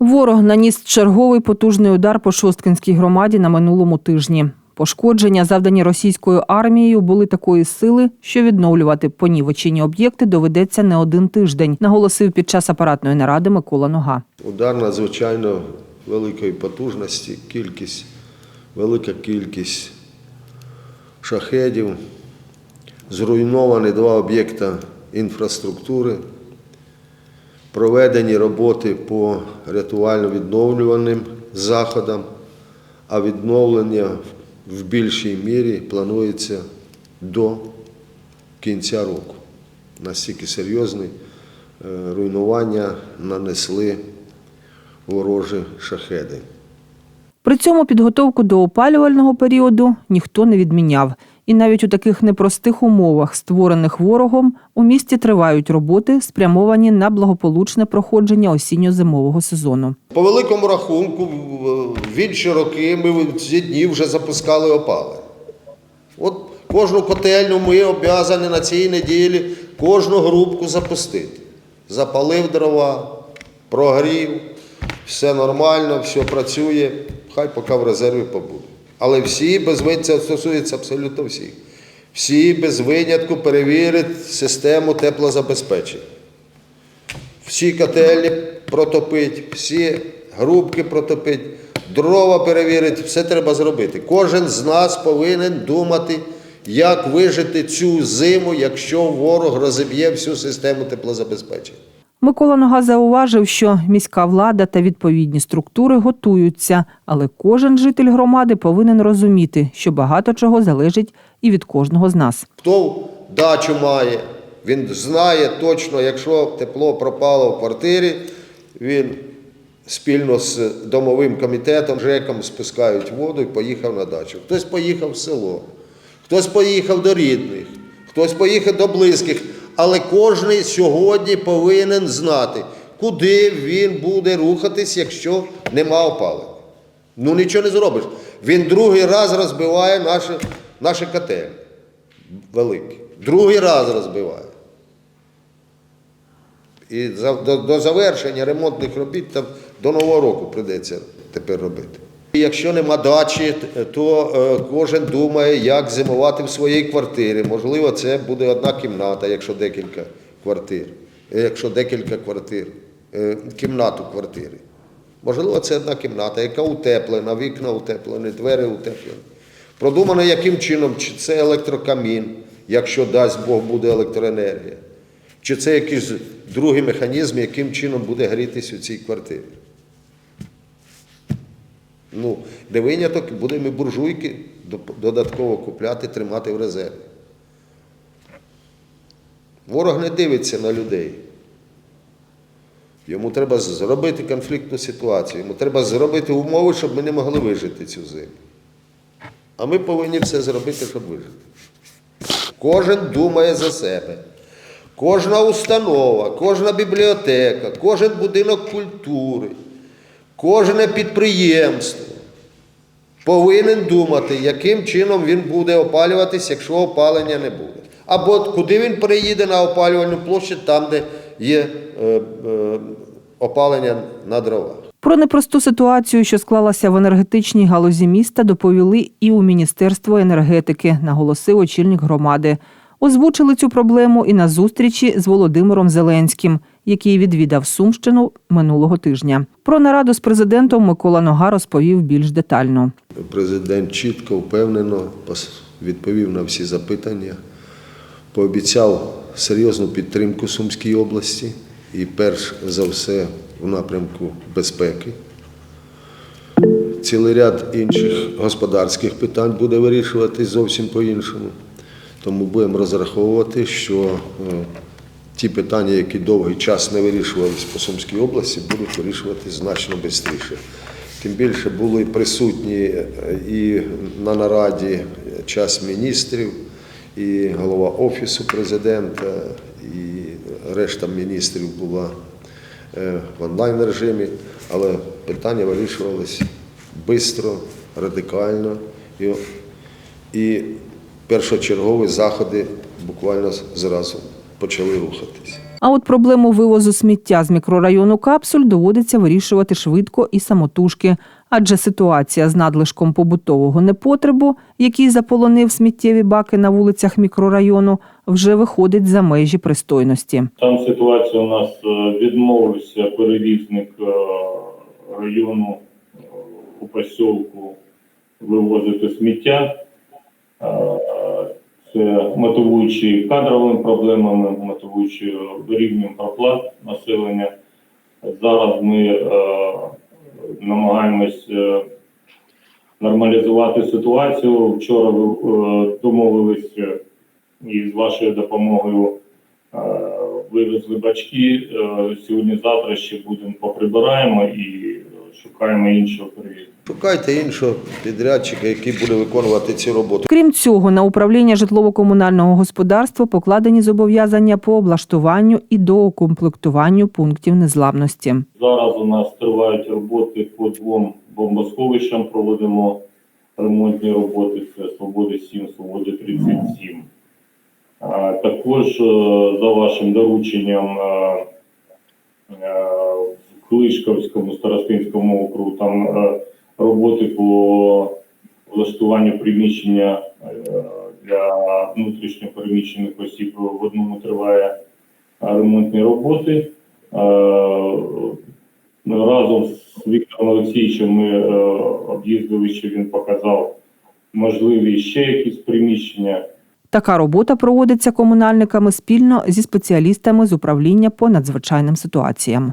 Ворог наніс черговий потужний удар по Шосткинській громаді на минулому тижні. Пошкодження, завдані російською армією, були такої сили, що відновлювати понівечені об'єкти доведеться не один тиждень, наголосив під час апаратної наради Микола Нога. Удар надзвичайно великої потужності, кількість, велика кількість шахедів, зруйновані два об'єкта інфраструктури, проведені роботи по рятувально-відновлюваним заходам, а відновлення в більшій мірі планується до кінця року. Настільки серйозні е, руйнування нанесли ворожі шахеди. При цьому підготовку до опалювального періоду ніхто не відміняв. І навіть у таких непростих умовах, створених ворогом, у місті тривають роботи, спрямовані на благополучне проходження осінньо-зимового сезону. По великому рахунку, в- інші роки ми в ці дні вже запускали опали. От кожну котельню ми обов'язані на цій неділі кожну грубку запустити. Запалив дрова, прогрів, все нормально, все працює, хай поки в резерві побуде. Але всі без це стосується абсолютно всіх. Всі без винятку перевірять систему теплозабезпечення. Всі котельні протопить, всі грубки протопить, дрова перевірить, все треба зробити. Кожен з нас повинен думати, як вижити цю зиму, якщо ворог розіб'є всю систему теплозабезпечення. Микола Нога зауважив, що міська влада та відповідні структури готуються, але кожен житель громади повинен розуміти, що багато чого залежить і від кожного з нас. Хто дачу має, він знає точно, якщо тепло пропало в квартирі, він спільно з домовим комітетом, ЖЕКом спускають воду і поїхав на дачу. Хтось поїхав в село, хтось поїхав до рідних, хтось поїхав до близьких. Але кожен сьогодні повинен знати, куди він буде рухатись, якщо нема опалення. Ну нічого не зробиш. Він другий раз розбиває наші, наші котельні великі. Другий раз розбиває. І до, до завершення ремонтних робіт там до Нового року прийдеться тепер робити. Якщо нема дачі, то е, кожен думає, як зимувати в своїй квартирі. Можливо, це буде одна кімната, якщо декілька квартир. Е, Якщо декілька квартир, е, кімнат у квартирі. Можливо, це одна кімната, яка утеплена, вікна утеплені, двері утеплені. Продумано, яким чином, чи це електрокамін, якщо дасть Бог буде електроенергія, чи це якийсь другий механізм, яким чином буде грітись у цій квартирі. Ну, де виняток, будемо і буржуйки додатково купляти, тримати в резерві. Ворог не дивиться на людей. Йому треба зробити конфліктну ситуацію, йому треба зробити умови, щоб ми не могли вижити цю зиму. А ми повинні все зробити, щоб вижити. Кожен думає за себе. Кожна установа, кожна бібліотека, кожен будинок культури, кожне підприємство повинен думати, яким чином він буде опалюватись, якщо опалення не буде. Або куди він переїде на опалювальну площадь, там, де є е, е, опалення на дровах. Про непросту ситуацію, що склалася в енергетичній галузі міста, доповіли і у Міністерство енергетики, наголосив очільник громади. Озвучили цю проблему і на зустрічі з Володимиром Зеленським, який відвідав Сумщину минулого тижня. Про нараду з президентом Микола Нога розповів більш детально. Президент чітко, впевнено відповів на всі запитання, пообіцяв серйозну підтримку Сумській області і перш за все в напрямку безпеки. Цілий ряд інших господарських питань буде вирішуватись зовсім по-іншому. Тому будемо розраховувати, що е, ті питання, які довгий час не вирішувалися по Сумській області, будуть вирішуватись значно швидше. Тим більше були присутні е, і на нараді час міністрів, і голова Офісу президента, і решта міністрів була е, в онлайн режимі, але питання вирішувалися швидко, радикально. І першочергові заходи буквально зразу почали рухатись. А от проблему вивозу сміття з мікрорайону капсуль доводиться вирішувати швидко і самотужки, адже ситуація з надлишком побутового непотребу, який заполонив сміттєві баки на вулицях мікрорайону, вже виходить за межі пристойності. Там ситуація у нас е, відмовився перевізник е, району е, у посілку вивозити сміття. Це мотивуючи кадровими проблемами, мотивуючи рівнем проплат населення. Зараз ми е, намагаємось е, нормалізувати ситуацію. Вчора е, домовилися і з вашою допомогою е, вивезли бачки. Е, Сьогодні-завтра ще будемо поприбираємо і шукаємо іншого перевізку. Шукайте іншого підрядчика, який буде виконувати ці роботи. Крім цього, на управління житлово-комунального господарства покладені зобов'язання по облаштуванню і доукомплектуванню пунктів незламності. Зараз у нас тривають роботи по двом бомбосховищам. Проводимо ремонтні роботи. Це Свободи 7, Свободи 37. Також е, за вашим дорученням е, е, Клишковському старостинському округу там е, роботи по влаштуванню приміщення е, для внутрішньо переміщених осіб в одному триває е, ремонтні роботи. Разом з Віктором Олексійовичем ми об'їздили, що він показав можливі ще якісь приміщення. Така робота проводиться комунальниками спільно зі спеціалістами з управління по надзвичайним ситуаціям.